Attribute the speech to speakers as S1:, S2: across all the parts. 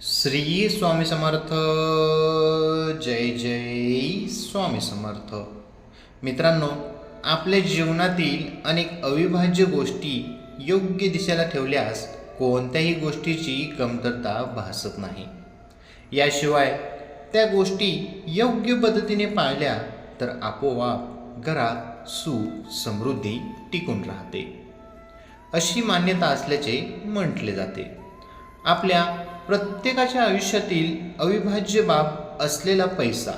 S1: श्री स्वामी समर्थ जय जय स्वामी समर्थ. मित्रांनो आपल्या जीवनातील अनेक अविभाज्य गोष्टी योग्य दिशेला ठेवल्यास कोणत्याही गोष्टीची कमतरता भासत नाही. याशिवाय त्या गोष्टी योग्य पद्धतीने पाळल्या तर आपोआप घरात सुख समृद्धी टिकून राहते. अशी मान्यता असल्याचे म्हटले जाते. आपल्या प्रत्येकाच्या आयुष्यातील अविभाज्य बाब असलेला पैसा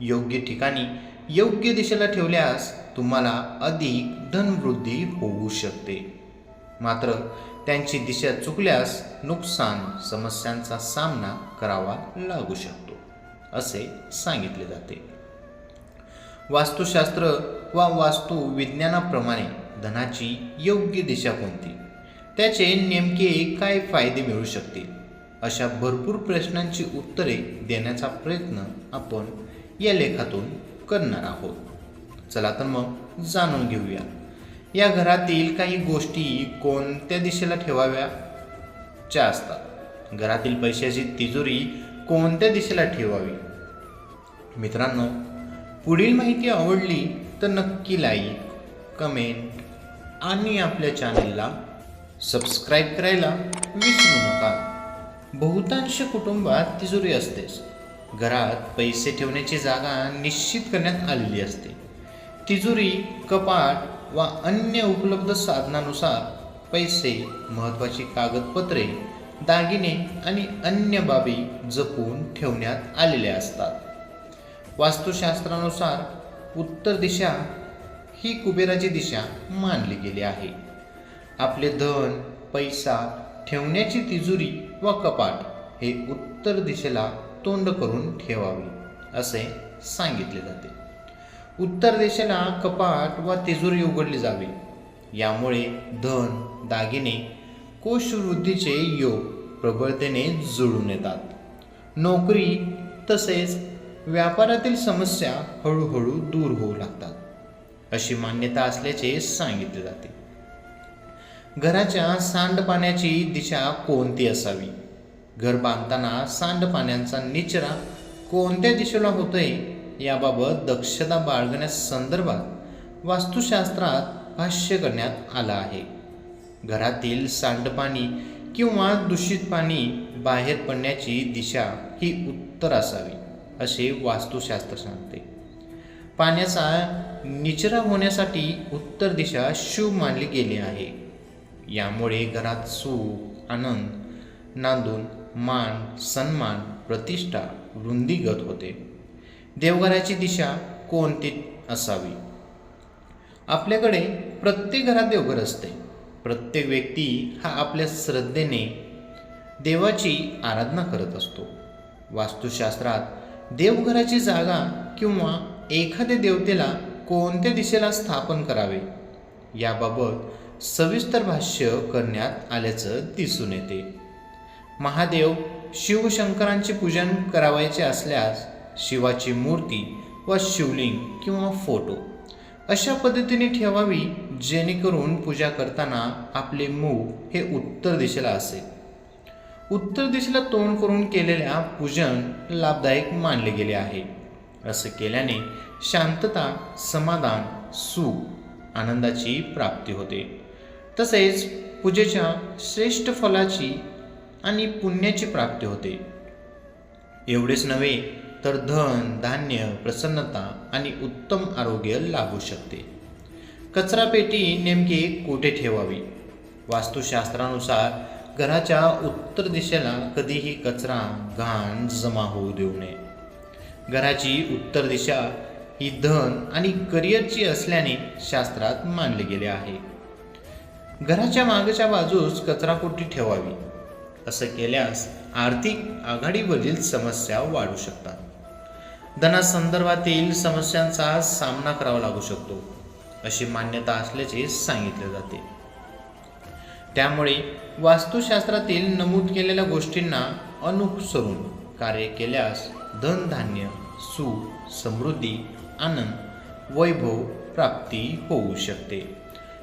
S1: योग्य ठिकाणी योग्य दिशेला ठेवल्यास तुम्हाला अधिक धनवृद्धी होऊ शकते. मात्र त्यांची दिशा चुकल्यास नुकसान समस्यांचा सामना करावा लागू शकतो असे सांगितले जाते. वास्तुशास्त्र वा वास्तू विज्ञानाप्रमाणे धनाची योग्य दिशा कोणती? त्याचे नेमके काय फायदे मिळू शकतील? अशा भरपूर प्रश्नांची उत्तरे देण्याचा प्रयत्न आपण या लेखातून करणार आहोत. चला तर मग जाणून घेऊया. या घरातील काही गोष्टी कोणत्या दिशेला ठेवाव्याच्या असतात. घरातील पैशाची तिजोरी कोणत्या दिशेला ठेवावी? मित्रांनो पुढील माहिती आवडली तर नक्की लाईक कमेंट आणि आपल्या चॅनलला सबस्क्राईब करायला विसरू नका. बहुतांश कुटुंबात तिजोरी असतेच घरात पैसे ठेवण्याची जागा निश्चित करण्यात आलेली असते. तिजोरी कपाट वा अन्य उपलब्ध साधनानुसार पैसे महत्त्वाची कागदपत्रे दागिने आणि अन्य बाबी जपून ठेवण्यात आलेल्या असतात. वास्तुशास्त्रानुसार उत्तर दिशा ही कुबेराची दिशा मानली गेली आहे. आपले धन पैसा ठेवण्याची तिजोरी व कपाट हे उत्तर दिशेला तोंड करून ठेवावे असे सांगितले जाते. उत्तर दिशेला कपाट व तिजोरी उघडली जावी. यामुळे धन दागिने कोशवृद्धीचे योग प्रबळतेने जुळून येतात. नोकरी तसेच व्यापारातील समस्या हळूहळू दूर होऊ लागतात अशी मान्यता असल्याचे सांगितले जाते. घराच्या सांडपाण्याची दिशा कोणती असावी? घर बांधताना सांडपाण्याचा निचरा कोणत्या दिशेला होतोय? याबाबत दक्षता बाळगण्यासंदर्भात वास्तुशास्त्रात भाष्य करण्यात आलं आहे. घरातील सांडपाणी किंवा दूषित पाणी बाहेर पडण्याची दिशा ही उत्तर असावी असे वास्तुशास्त्र सांगते. पाण्याचा निचरा होण्यासाठी उत्तर दिशा शुभ मानली गेली आहे. यामुळे घरात सुख आनंद नांदून मान सन्मान प्रतिष्ठा वृंदीगत होते. देवघराची दिशा कोणती असावी? आपल्याकडे प्रत्येक घरात देवघर असते. प्रत्येक व्यक्ती हा आपल्या श्रद्धेने देवाची आराधना करत असतो. वास्तुशास्त्रात देवघराची जागा किंवा एखाद्या देवतेला कोणत्या दिशेला स्थापन करावे? याबाबत सविस्तर भाष्य करण्यात आल्याचं दिसून येते. महादेव शिवशंकरांचे पूजन करावायचे असल्यास शिवाची मूर्ती व शिवलिंग किंवा फोटो अशा पद्धतीने ठेवावी जेणेकरून पूजा करताना आपले मुख हे उत्तर दिशेला असेल. उत्तर दिशेला तोंड करून केलेल्या पूजन लाभदायक मानले गेले आहे. असं केल्याने शांतता समाधान सुख आनंदाची प्राप्ती होते. तसेच पूजेच्या श्रेष्ठ फलाची आणि पुण्याची प्राप्ती होते. एवढेच नव्हे तर धन धान्य प्रसन्नता आणि उत्तम आरोग्य लाभू शकते. कचरापेटी नेमकी कुठे ठेवावी? वास्तुशास्त्रानुसार घराच्या उत्तर दिशेला कधीही कचरा घाण जमा होऊ देऊ नये. घराची उत्तर दिशा ही धन आणि करिअरची असल्याने शास्त्रात मानले गेले आहे. घराच्या मागच्या बाजूस कचराकोटी ठेवावी. असं केल्यास आर्थिक आघाडीवरील समस्या वाढू शकतात. धनासंदर्भातील समस्यांचा सामना करावा लागू शकतो अशी मान्यता असल्याचे सांगितले जाते. त्यामुळे वास्तुशास्त्रातील नमूद केलेल्या गोष्टींना अनुसरून कार्य केल्यास धनधान्य सुख समृद्धी आनंद वैभव प्राप्ती होऊ शकते.